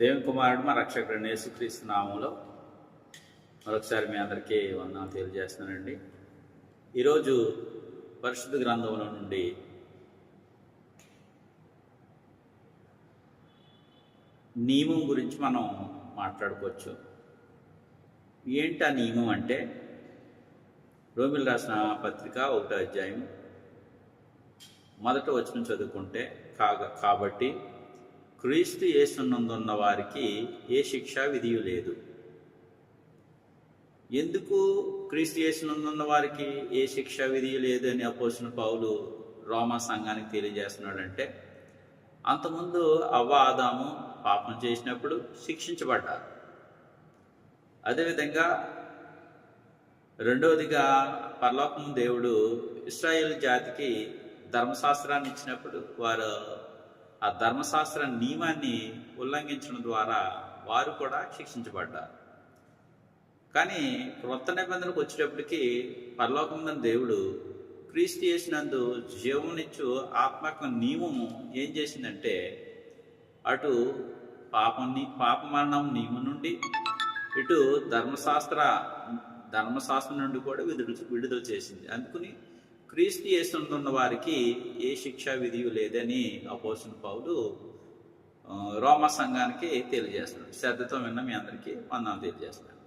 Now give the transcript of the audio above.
దేవుని కుమారుడు మా రక్షకుడు యేసుక్రీస్తు నామంలో మరొకసారి మీ అందరికీ వందనం తెలియజేస్తున్నానండి. ఈరోజు పరిశుద్ధ గ్రంథంలో నుండి నియమం గురించి మనం మాట్లాడుకోవచ్చు. ఏంటి ఆ నియమం అంటే? రోమిల్ రాసిన పత్రిక ఒకటో అధ్యాయం మొదట వచ్చిన చదువుకుంటే కాగా కాబట్టి క్రీస్తు యేసునందున్న వారికి ఏ శిక్ష విధియు లేదు. ఎందుకు క్రీస్తు యేసునందున్న వారికి ఏ శిక్ష విధి లేదు అని అపోసిన పౌలు రోమా సంఘానికి తెలియజేస్తున్నాడంటే అంతకుముందు అవ్వ ఆదాము పాపం చేసినప్పుడు శిక్షించబడ్డారు. అదేవిధంగా రెండవదిగా పరలోకం దేవుడు ఇస్రాయేల్ జాతికి ధర్మశాస్త్రాన్ని ఇచ్చినప్పుడు వారు ఆ ధర్మశాస్త్ర నియమాన్ని ఉల్లంఘించడం ద్వారా వారు కూడా శిక్షించబడ్డారు. కానీ క్రొత్త నిబంధనకు వచ్చేటప్పటికి పరలోకమున్న దేవుడు క్రీస్తు చేసినందు జీవమునిచ్చు ఆత్మక నియమము ఏం చేసిందంటే అటు పాపం పాపమరణం నియమం నుండి ఇటు ధర్మశాస్త్ర ధర్మశాస్త్రం నుండి కూడా విడుదల విడుదల చేసింది. అందుకుని క్రీస్తు చేస్తున్న వారికి ఏ శిక్షా విధి లేదని అపోసిన పౌలు రోమ సంఘానికి తెలియజేస్తున్నాడు. శ్రద్ధతో విన్న మీ అందరికీ వందనాలు తెలియజేస్తున్నాడు